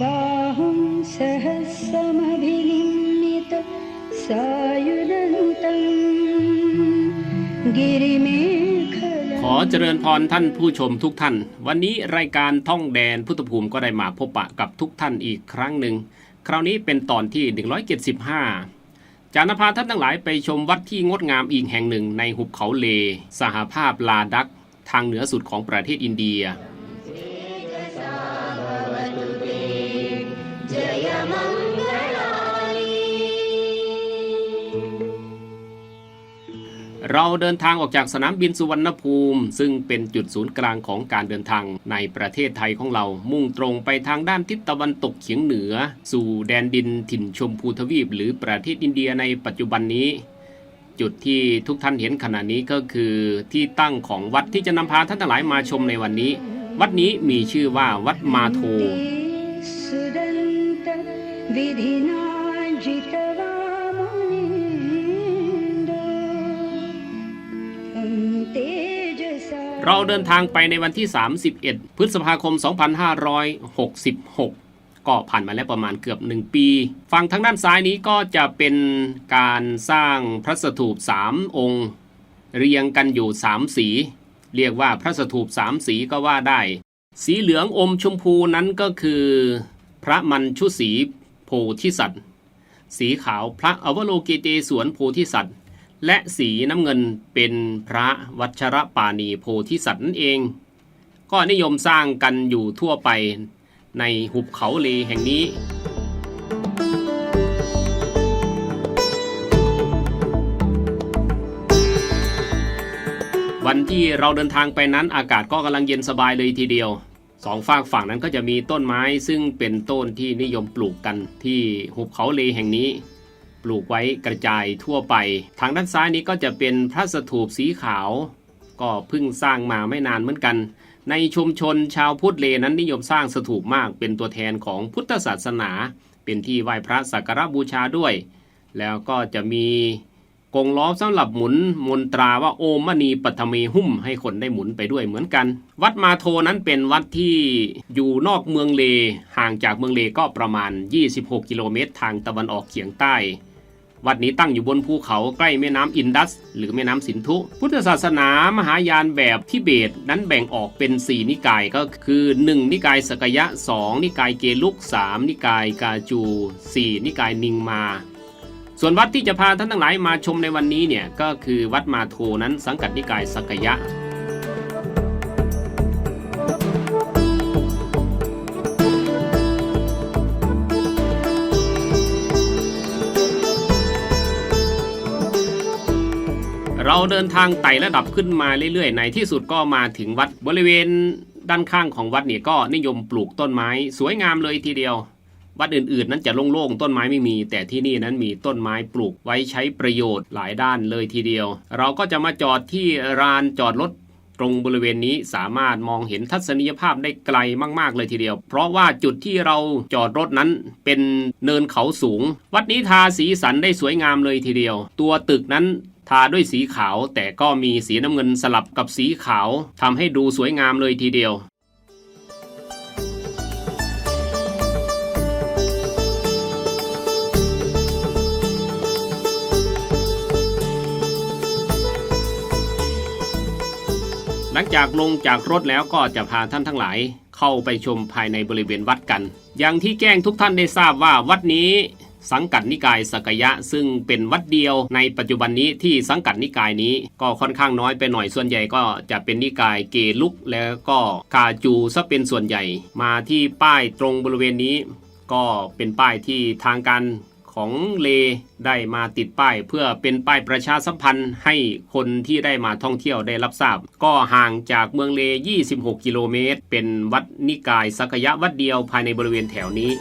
बाहुं सहस्रमभिनिमित सायुधन्तं गिरिमेखलम् ขอเจริญพรท่านผู้ชมทุกท่าน วันนี้รายการท่องแดนพุทธภูมิก็ได้มาพบปะกับทุกท่านอีกครั้งหนึ่ง คราวนี้เป็นตอนที่ 175 จานพาท่านทั้งหลายไปชมวัดที่งดงามอีกแห่งหนึ่งในหุบเขาเล สหภาพลาดัก ทางเหนือสุดของประเทศอินเดีย เราเดินทางออกจากสนามบินสุวรรณภูมิ ซึ่งเป็นจุดศูนย์กลางของการเดินทางในประเทศไทยของเรา มุ่งตรงไปทางด้านทิศตะวันตกเฉียงเหนือ สู่แดนดินถิ่นชมพูทวีป หรือประเทศอินเดียในปัจจุบันนี้ จุดที่ทุกท่านเห็นขณะนี้ก็คือที่ตั้งของวัดที่จะนำพาท่านทั้งหลายมาชมในวันนี้ วัดนี้มีชื่อว่าวัดมาโท เราเดินทางไปในวันที่ 31 พฤษภาคม 2566 ก็ผ่านมาแล้วประมาณเกือบ 1 ปี ฝั่งทางด้านซ้ายนี้ก็จะเป็นการสร้างพระสถูป 3 องค์ เรียงกันอยู่ 3 สี เรียกว่าพระสถูป 3 สีก็ว่าได้ สีเหลืองอมชมพูนั้นก็คือ พระมันชุสีโพธิสัตว์ สีขาวพระอวโลกิเตสวนโพธิสัตว์ และสีน้ำเงินเป็นพระวัชรปานีโพธิสัตว์นั่นเอง ก็นิยมสร้างกันอยู่ทั่วไปในหุบเขาเลแห่งนี้ วันที่เราเดินทางไปนั้นอากาศก็กำลังเย็นสบายเลยทีเดียวสองฝากฝั่งนั้นก็จะมีต้นไม้ซึ่งเป็นต้นที่นิยมปลูกกันที่หุบเขาเลแห่งนี้ ปลูกไว้กระจายทั่วไป ทางด้านซ้ายนี้ก็จะเป็นพระสถูปสีขาว ก็เพิ่งสร้างมาไม่นานเหมือนกัน ในชุมชนชาวพุทธเลนั้นนิยมสร้างสถูปมากเป็นตัวแทนของพุทธศาสนา เป็นที่ไหว้พระสักการะบูชาด้วย แล้วก็จะมีกรงล้อสำหรับหมุนมนตราว่าโอมมณีปัทเมหุ่มให้คนได้หมุนไปด้วยเหมือนกัน วัดมาโทนั้นเป็นวัดที่อยู่นอกเมืองเล ห่างจากเมืองเลก็ประมาณ 26 กิโลเมตร ทางตะวันออกเฉียงใต้ วัดนี้ตั้งอยู่บนภูเขาใกล้แม่น้ำอินดัส หรือแม่น้ำสินธุ พุทธศาสนามหายานแบบทิเบตนั้นแบ่งออกเป็น 4 นิกายก็คือ 1 นิกายสกยะ 2 นิกายเกลุก 3 นิกายกาจู 4 นิกายนิงมา ส่วนวัดที่จะพาท่านทั้งหลายมาชมในวันนี้เนี่ยก็คือวัดมาโทนั้นสังกัดนิกายสกยะ เราเดินทางไต่ระดับขึ้นมาเรื่อยๆ ในที่สุดก็มาถึงวัดบริเวณด้านข้างของวัดนี่ก็นิยมปลูกต้นไม้ สวยงามเลยทีเดียว วัดอื่นๆ นั้นจะโล่งๆต้นไม้ไม่มี แต่ที่นี่นั้นมีต้นไม้ปลูกไว้ใช้ประโยชน์หลายด้านเลยทีเดียว เราก็จะมาจอดที่ลานจอดรถตรงบริเวณนี้สามารถมองเห็นทัศนียภาพได้ไกลมากๆเลยทีเดียว เพราะว่าจุดที่เราจอดรถนั้นเป็นเนินเขาสูง วัดนี้ทาสีสันได้สวยงามเลยทีเดียว ตัวตึกนั้น ทาด้วยสีขาวแต่ก็มีสีน้ำเงินสลับกับสีขาวทำให้ดูสวยงามเลยทีเดียวในลังจากลงจากรถแล้วก็จะพาท่านทั้งหลาย เข้าไปชมภายในบริเวณวัดกัน อย่างที่แจ้งทุกท่านได้ทราบว่าวัดนี้ สังกัดนิกายสกยะ ซึ่งเป็นวัดเดียวในปัจจุบันนี้ที่สังกัดนิกายนี้ก็ค่อนข้างน้อยไปหน่อยส่วนใหญ่ก็จะเป็นนิกายเกลุกแล้วก็กาจูซะเป็นส่วนใหญ่ มาที่ป้ายตรงบริเวณนี้ ก็เป็นป้ายที่ทางการของเลได้มาติดป้ายเพื่อเป็นป้ายประชาสัมพันธ์ให้คนที่ได้มาท่องเที่ยวได้รับทราบ ก็ห่างจากเมืองเล 26 กิโลเมตร เป็นวัดนิกายสักยะวัดเดียวภายในบริเวณแถวนี้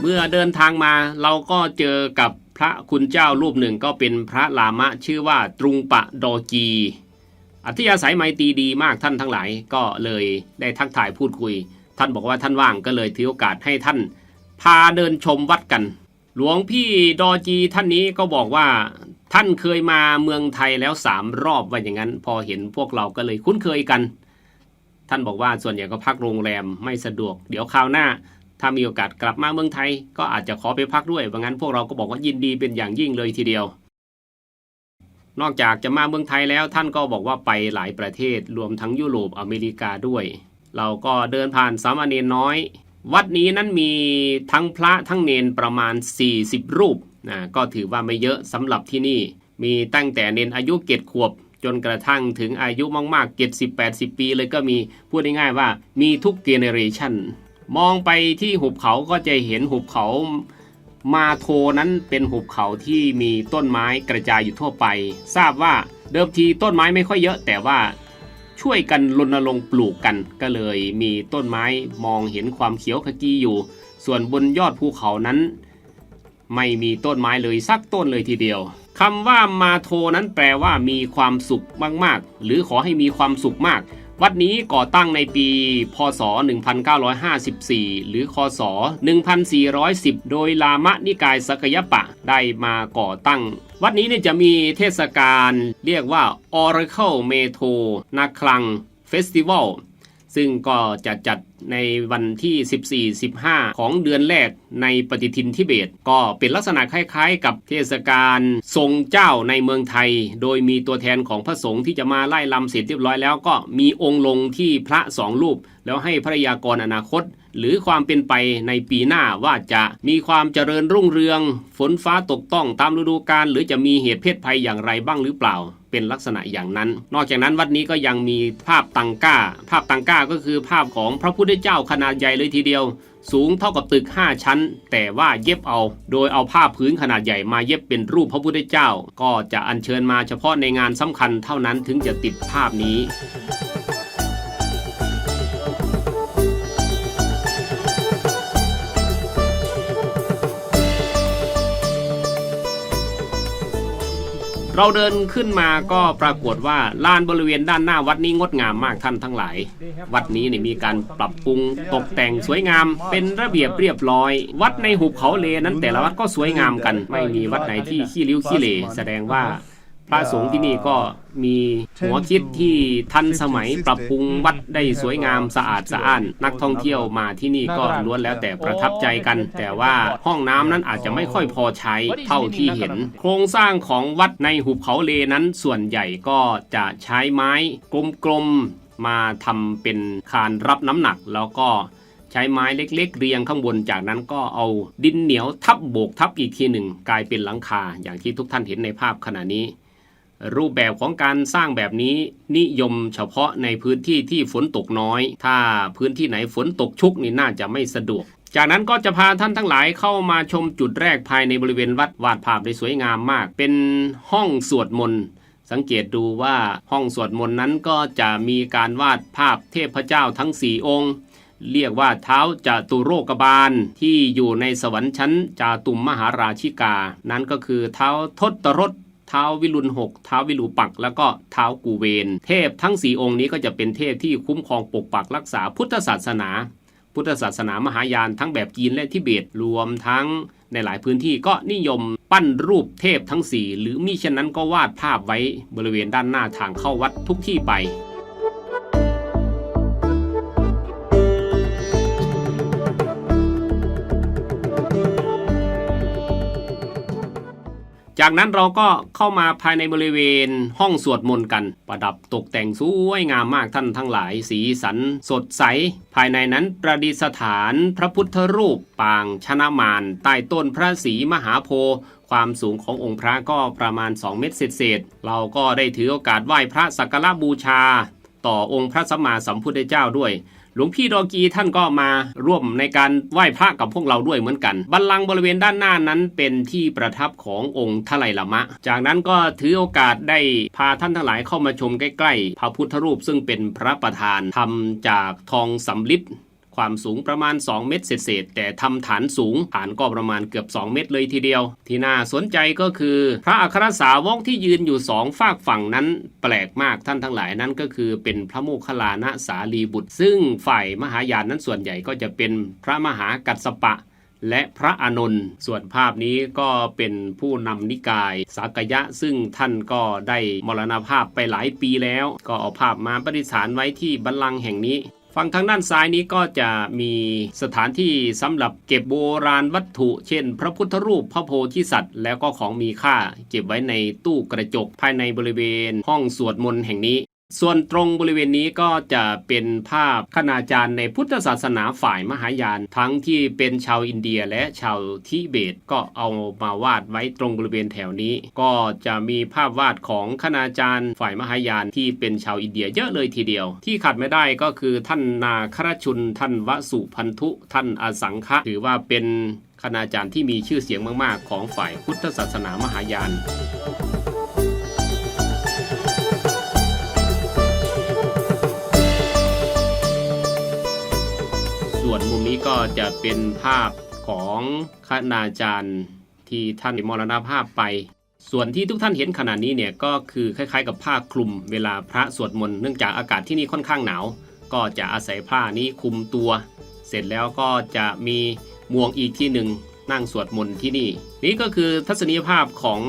เมื่อเดินทางมาเราก็เจอกับพระคุณเจ้ารูปหนึ่งก็เป็นพระลามะชื่อว่าตรุงปะดอจีอัธยาศัยไมตรีดีมากท่านทั้งหลาย ก็เลยได้ทักทายพูดคุย ท่านบอกว่าท่านว่างก็เลยถือโอกาสให้ท่าน พาเดินชมวัดกัน หลวงพี่ดอจีท่านนี้ก็บอกว่าท่านเคยมาเมืองไทยแล้วสามรอบว่าอย่างนั้น พอเห็นพวกเราก็เลยคุ้นเคยกัน ท่านบอกว่าส่วนใหญ่ก็พักโรงแรมไม่สะดวก เดี๋ยวคราวหน้า ถ้ามีโอกาสกลับมาเมืองไทย ก็อาจจะขอไปพักด้วยว่างั้นพวกเราก็บอกว่ายินดีเป็นอย่างยิ่งเลยทีเดียว นอกจากจะมาเมืองไทยแล้วท่านก็บอกว่าไปหลายประเทศรวมทั้งยุโรปอเมริกาด้วย เราก็เดินผ่านสามเณรน้อย วัดนี้นั้นมีทั้งพระทั้งเนนประมาณ 40 รูปนะก็ถือว่าไม่เยอะสำหรับที่นี่ มีตั้งแต่เนนอายุเกตขวบจนกระทั่งถึงอายุมากๆ 70-80 ปีเลยก็มี พูดง่ายๆว่ามีทุกเจเนเรชัน มองไปที่หุบเขาก็จะเห็นหุบเขามาโทนั้นเป็นหุบเขาที่มีต้นไม้กระจายอยู่ทั่วไป ทราบว่าเดิมทีต้นไม้ไม่ค่อยเยอะ แต่ว่าช่วยกันรณรงค์ปลูกกัน ก็เลยมีต้นไม้มองเห็นความเขียวขจีอยู่ ส่วนบนยอดภูเขานั้น ไม่มีต้นไม้เลยสักต้นเลยทีเดียวคำว่ามาโทนั้นแปลว่ามีความสุขมากๆ หรือขอให้มีความสุขมาก วัดนี้ก่อตั้งในปี พศ 1954 หรือ คศ 1410 โดยลามะนิกายสกยปะได้มาก่อตั้ง วัดนี้เนี่ยจะมีเทศกาลเรียกว่า Oracle m e t o นาคลัง festival ซึ่งก็จะจัดในวันที่ 14-15 ของเดือนแรกในปฏิทินทิเบต ก็เป็นลักษณะคล้ายๆ กับเทศกาลทรงเจ้าในเมืองไทย โดยมีตัวแทนของพระสงฆ์ที่จะมาไล่ลำเสร็จเรียบร้อยแล้วก็มีองค์ลงที่พระสองรูป แล้วให้พระยากรอนาคต หรือความเป็นไปในปีหน้าว่าจะมีความเจริญรุ่งเรือง ฝนฟ้าตกต้องตามฤดูกาลหรือจะมีเหตุเพศภัยอย่างไรบ้างหรือเปล่า เป็นลักษณะอย่างนั้น นอกจากนั้นวัดนี้ก็ยังมีภาพตังก้า ภาพตังก้าก็คือภาพของพระพุทธเจ้าขนาดใหญ่เลยทีเดียว สูงเท่ากับตึก 5 ชั้น แต่ว่าเย็บเอา โดยเอาผ้าพื้นขนาดใหญ่มาเย็บเป็นรูปพระพุทธเจ้า ก็จะอัญเชิญมาเฉพาะในงานสำคัญเท่านั้นถึงจะติดภาพนี้ เราเดินขึ้นมาก็ปรากฏว่าลานบริเวณด้านหน้าวัดนี้งดงามมากท่านทั้งหลาย วัดนี้เนี่ยมีการปรับปรุงตกแต่งสวยงาม เป็นระเบียบเรียบร้อย วัดในหุบเขาเลนั้นแต่ละวัดก็สวยงามกัน ไม่มีวัดไหนที่ขี้ริ้วขี้เลแสดงว่า พระสงฆ์ที่นี่ก็มีหัวคิดที่ทันสมัยปรับปรุงวัดได้สวยงามสะอาดสะอ้าน นักท่องเที่ยวมาที่นี่ก็ล้วนแล้วแต่ประทับใจกัน แต่ว่าห้องน้ำนั้นอาจจะไม่ค่อยพอใช้เท่าที่เห็น โครงสร้างของวัดในหุบเขาเลนั้นส่วนใหญ่ก็จะใช้ไม้กลมๆมาทำเป็นคานรับน้ำหนักแล้วก็ใช้ไม้เล็กๆ เรียงข้างบนจากนั้นก็เอาดินเหนียวทับโบกทับอีกทีหนึ่ง กลายเป็นหลังคาอย่างที่ทุกท่านเห็นในภาพขณะนี้ รูปแบบของการสร้างแบบนี้นิยมเฉพาะในพื้นที่ที่ฝนตกน้อย ถ้าพื้นที่ไหนฝนตกชุกนี่น่าจะไม่สะดวก จากนั้นก็จะพาท่านทั้งหลายเข้ามาชมจุดแรกภายในบริเวณวัดวาดภาพได้สวยงามมาก เป็นห้องสวดมนต์สังเกตดูว่าห้องสวดมนต์นั้นก็จะมีการวาดภาพเทพเจ้าทั้งสี่องค์ เรียกว่าเท้าจตุโรกบาลที่อยู่ในสวรรค์ชั้นจาตุมมหาราชิกา นั้นก็คือเท้าทศรถ ท้าวิรุณหกเท้าวิรูปัก แล้วก็เท้ากูเวน เทพทั้งสี่องค์นี้ก็จะเป็นเทพที่คุ้มครองปกปักรักษาพุทธศาสนา พุทธศาสนามหายานทั้งแบบจีนและทิเบตรวมทั้งในหลายพื้นที่ก็นิยมปั้นรูปเทพทั้งสี่หรือมิฉะนั้นก็วาดภาพไว้บริเวณด้านหน้าทางเข้าวัดทุกที่ไป จากนั้นเราก็เข้ามาภายในบริเวณห้องสวดมนต์กัน ประดับตกแต่งสวยงามมากท่านทั้งหลาย สีสันสดใส ภายในนั้นประดิษฐานพระพุทธรูปปางชนะมารใต้ต้นพระศรีมหาโพธิ์ความสูงขององค์พระก็ประมาณ 2 เมตรเศษเราก็ได้ถือโอกาสไหว้พระสักการะบูชา ต่อองค์พระสัมมาสัมพุทธเจ้าด้วย หลวงพี่ดอกีท่านก็มาร่วมในการไหว้พระกับพวกเราด้วยเหมือนกัน บัลลังก์บริเวณด้านหน้านั้นเป็นที่ประทับขององค์ทลายละมะ จากนั้นก็ถือโอกาสได้พาท่านทั้งหลายเข้ามาชมใกล้ๆ พระพุทธรูปซึ่งเป็นพระประธานทำจากทองสำลิด ความสูงประมาณ 2 เมตรเศษแต่ทำฐานสูง ฐานก็ประมาณเกือบ 2 เมตรเลยทีเดียว ที่น่าสนใจก็คือ พระอัครสาวกที่ยืนอยู่สองฝากฝั่งนั้น แปลกมากท่านทั้งหลายนั้นก็คือเป็นพระโมคคัลลานะสาลีบุตร ซึ่งฝ่ายมหายานนั้นส่วนใหญ่ก็จะเป็นพระมหากัสปะและพระอานนท์ส่วนภาพนี้ก็เป็นผู้นำนิกายสากยะซึ่งท่านก็ได้มรณภาพไปหลายปีแล้ว ก็เอาภาพมาประดิษฐานไว้ที่บัลลังก์แห่งนี้ ฝั่งทางด้านซ้ายนี้ก็จะมีสถานที่สำหรับเก็บโบราณวัตถุ เช่น พระพุทธรูปพระโพธิสัตว์ แล้วก็ของมีค่า เก็บไว้ในตู้กระจกภายในบริเวณ ห้องสวดมนต์แห่งนี้ ส่วนตรงบริเวณนี้ก็จะเป็นภาพคณาจารย์ในพุทธศาสนาฝ่ายมหายาน ทั้งที่เป็นชาวอินเดียและชาวทิเบตก็เอามาวาดไว้ตรงบริเวณแถวนี้ ก็จะมีภาพวาดของคณาจารย์ฝ่ายมหายานที่เป็นชาวอินเดียเยอะเลยทีเดียว ที่ขาดไม่ได้ก็คือท่านนาครชุน ท่านวสุพันธุ ท่านอสังคะถือว่าเป็นคณาจารย์ที่มีชื่อเสียงมาก ๆ ของฝ่ายพุทธศาสนามหายาน มุมนี้ก็จะเป็นภาพของคณาจารย์ที่ท่านมรณภาพไป ส่วนที่ทุกท่านเห็นขณะนี้เนี่ยก็คือคล้ายๆ กับผ้าคลุมเวลาพระสวดมนต์เนื่องจากอากาศที่นี่ค่อนข้างหนาว ก็จะอาศัยผ้านี้คลุมตัว เสร็จแล้วก็จะมีมวงอีกที่หนึ่ง นั่งสวดมนต์ที่นี่ นี่ก็คือทัศนียภาพของ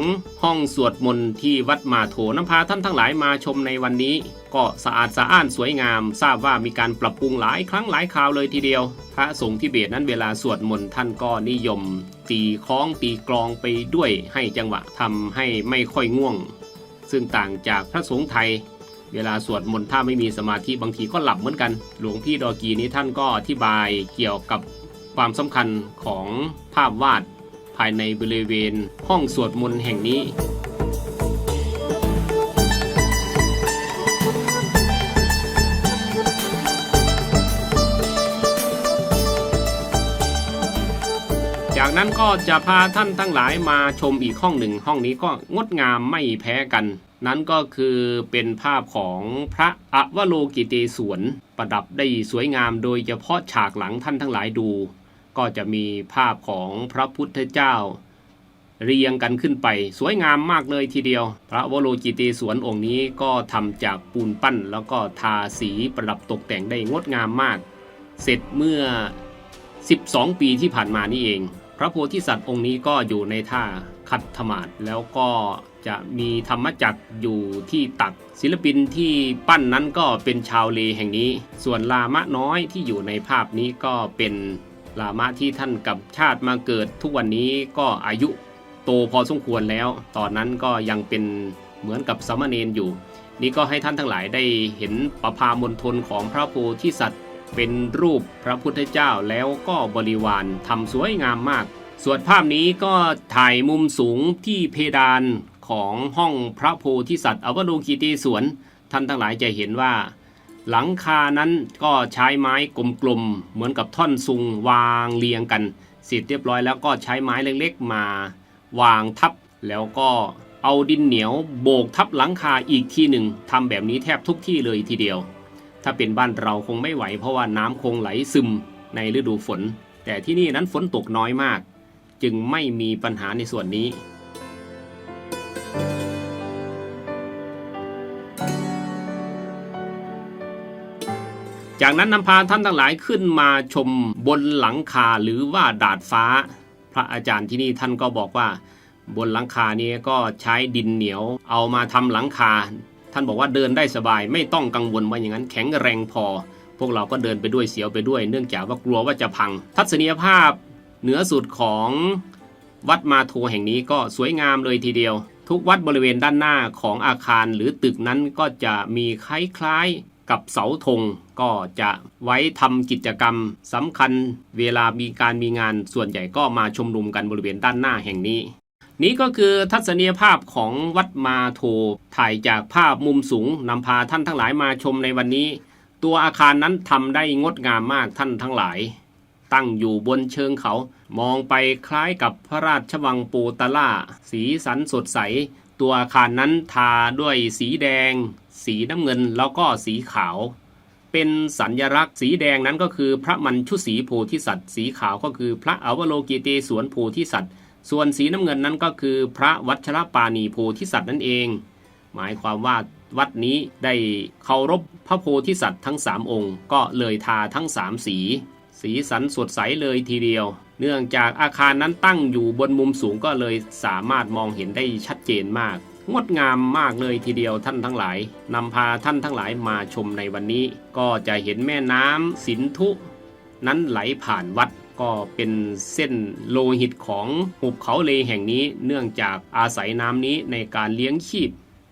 ห้องสวดมนต์ที่วัดมาโถน้ำพาท่านทั้งหลายมาชมในวันนี้ ก็สะอาดสะอ้านสวยงาม ทราบว่ามีการปรับปรุงหลายครั้งหลายคราวเลยทีเดียว พระสงฆ์ทิเบตนั้นเวลาสวดมนต์ท่านก็นิยม ตีคล้องตีกลองไปด้วยให้จังหวะทำให้ไม่ค่อยง่วง ซึ่งต่างจากพระสงฆ์ไทยเวลาสวดมนต์ถ้าไม่มีสมาธิบางทีก็หลับเหมือนกัน หลวงพี่ดอกีนี้ท่านก็อธิบายเกี่ยวกับ ความสำคัญของภาพวาดภายในบริเวณห้องสวดมนต์แห่งนี้จากนั้นก็จะพาท่านทั้งหลายมาชมอีกห้องหนึ่ง ห้องนี้ก็งดงามไม่แพ้กัน นั้นก็คือเป็นภาพของพระอวโลกิเตศวรประดับได้สวยงามโดยเฉพาะฉากหลังท่านทั้งหลายดู ก็จะมีภาพของพระพุทธเจ้า เรียงกันขึ้นไป สวยงามมากเลยทีเดียว พระวโรจิเตศวรองค์นี้ก็ทำจากปูนปั้น แล้วก็ทาสีประดับตกแต่งได้งดงามมาก เสร็จเมื่อ 12 ปีที่ผ่านมานี่เอง พระโพธิสัตว์องค์นี้ก็อยู่ในท่าคัดธมาศแล้วก็จะมีธรรมจักรอยู่ที่ตัก ศิลปินที่ปั้นนั้นก็เป็นชาวเลแห่งนี้ ส่วนลามะน้อยที่อยู่ในภาพนี้ก็เป็น ลามะที่ท่านกับชาติมาเกิดทุกวันนี้ก็อายุโตพอสมควรแล้ว ตอนนั้นก็ยังเป็นเหมือนกับสามเณรอยู่ นี่ก็ให้ท่านทั้งหลายได้เห็นประพามณฑลของพระโพธิสัตว์เป็นรูปพระพุทธเจ้าแล้วก็บริวารทำสวยงามมาก ส่วนภาพนี้ก็ถ่ายมุมสูงที่เพดานของห้องพระโพธิสัตว์อวโลกิเตศวรท่านทั้งหลายจะเห็นว่า หลังคานั้นก็ใช้ไม้กลมๆเหมือนกับท่อนซุงวางเรียงกันเสร็จเรียบร้อยแล้วก็ใช้ไม้เล็กๆมาวางทับ แล้วก็เอาดินเหนียวโบกทับหลังคาอีกทีหนึ่งทำแบบนี้แทบทุกที่เลยทีเดียว ถ้าเป็นบ้านเราคงไม่ไหว เพราะว่าน้ำคงไหลซึมในฤดูฝน แต่ที่นี่นั้นฝนตกน้อยมาก จึงไม่มีปัญหาในส่วนนี้ จากนั้นนำพาท่านทั้งหลายขึ้นมาชมบนหลังคาหรือว่าดาดฟ้า พระอาจารย์ที่นี่ท่านก็บอกว่า บนหลังคานี้ก็ใช้ดินเหนียวเอามาทำหลังคา ท่านบอกว่าเดินได้สบาย ไม่ต้องกังวลว่าอย่างนั้นแข็งแรงพอ พวกเราก็เดินไปด้วยเสียวไปด้วย เนื่องจากว่ากลัวว่าจะพัง ทัศนียภาพเหนือสุดของวัดมาโทแห่งนี้ก็สวยงามเลยทีเดียว ทุกวัดบริเวณด้านหน้าของอาคารหรือตึกนั้นก็จะมีคล้ายๆ กับเสาธงก็จะไว้ทำกิจกรรมสำคัญเวลามีการมีงานส่วนใหญ่ก็มาชุมนุมกันบริเวณด้านหน้าแห่งนี้ นี้ก็คือทัศนียภาพของวัดมาโทถ่ายจากภาพมุมสูงนำพาท่านทั้งหลายมาชมในวันนี้ ตัวอาคารนั้นทำได้งดงามมากท่านทั้งหลาย ตั้งอยู่บนเชิงเขา มองไปคล้ายกับพระราชวังปูตาล่า สีสันสดใส ตัวอาคารนั้นทาด้วยสีแดง สีน้ำเงินแล้วก็สีขาว เป็นสัญลักษณ์สีแดงนั้นก็คือพระมันชุสีโพธิสัตว์ สีขาวก็คือพระอวโลกิเตสวนโพธิสัตว์ ส่วนสีน้ำเงินนั้นก็คือ พระวัชรปานีโพธิสัตว์นั่นเอง หมายความว่าวัดนี้ได้เคารพพระโพธิสัตว์ทั้งสามองค์ ก็เลยทาทั้งสามสี สีสันสดใสเลยทีเดียว เนื่องจากอาคารนั้นตั้งอยู่บนมุมสูงก็เลยสามารถมองเห็นได้ชัดเจนมาก งดงามมากเลยทีเดียวท่านทั้งหลายนำพาท่านทั้งหลายมาชมในวันนี้ ก็จะเห็นแม่น้ำสินธุ นั้นไหลผ่านวัดก็เป็นเส้นโลหิตของหุบเขาเลแห่งนี้ เนื่องจากอาศัยน้ำนี้ในการเลี้ยงชีพ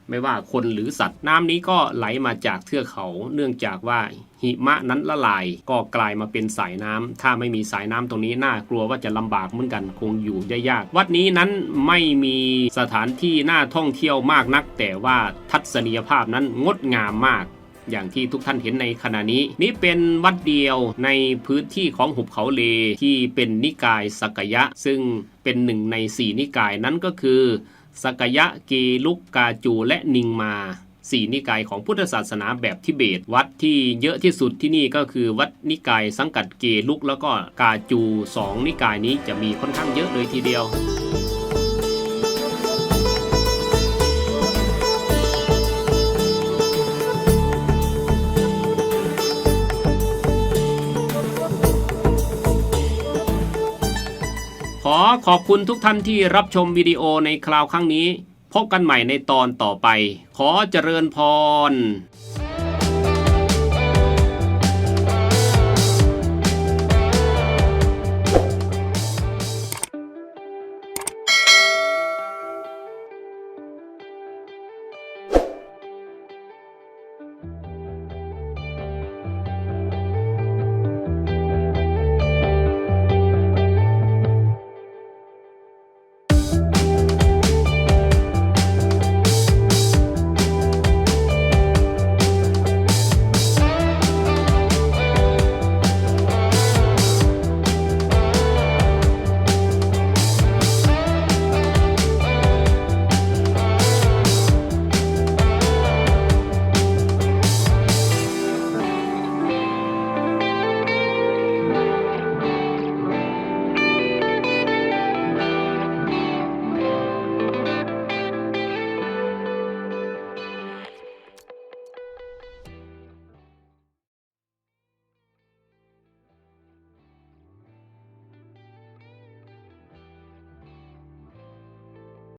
ไม่ว่าคนหรือสัตว์น้ำนี้ก็ไหลมาจากเทือกเขา เนื่องจากว่า หิมะนั้นละลายก็กลายมาเป็นสายน้ำถ้าไม่มีสายน้ำตรงนี้น่ากลัวว่าจะลำบากเหมือนกันคงอยู่ได้ยาก วัดนี้นั้นไม่มีสถานที่น่าท่องเที่ยวมากนัก แต่ว่าทัศนียภาพนั้นงดงามมากอย่างที่ทุกท่านเห็นในขณะนี้ นี่เป็นวัดเดียวในพื้นที่ของหุบเขาเลที่เป็นนิกายสักยะ ซึ่งเป็นหนึ่งในสี่นิกายนั้นก็คือสักยะเกลุกกาจูและนิงมา สี่นิกายของพุทธศาสนาแบบทิเบต วัดที่เยอะที่สุดที่นี่ก็คือวัดนิกายสังกัดเกลุก แล้วก็กาจูสองนิกายนี้จะมีค่อนข้างเยอะเลยทีเดียวขอขอบคุณทุกท่านที่รับชมวิดีโอในคราวครั้งนี้ พบกันใหม่ในตอนต่อไป ขอเจริญพร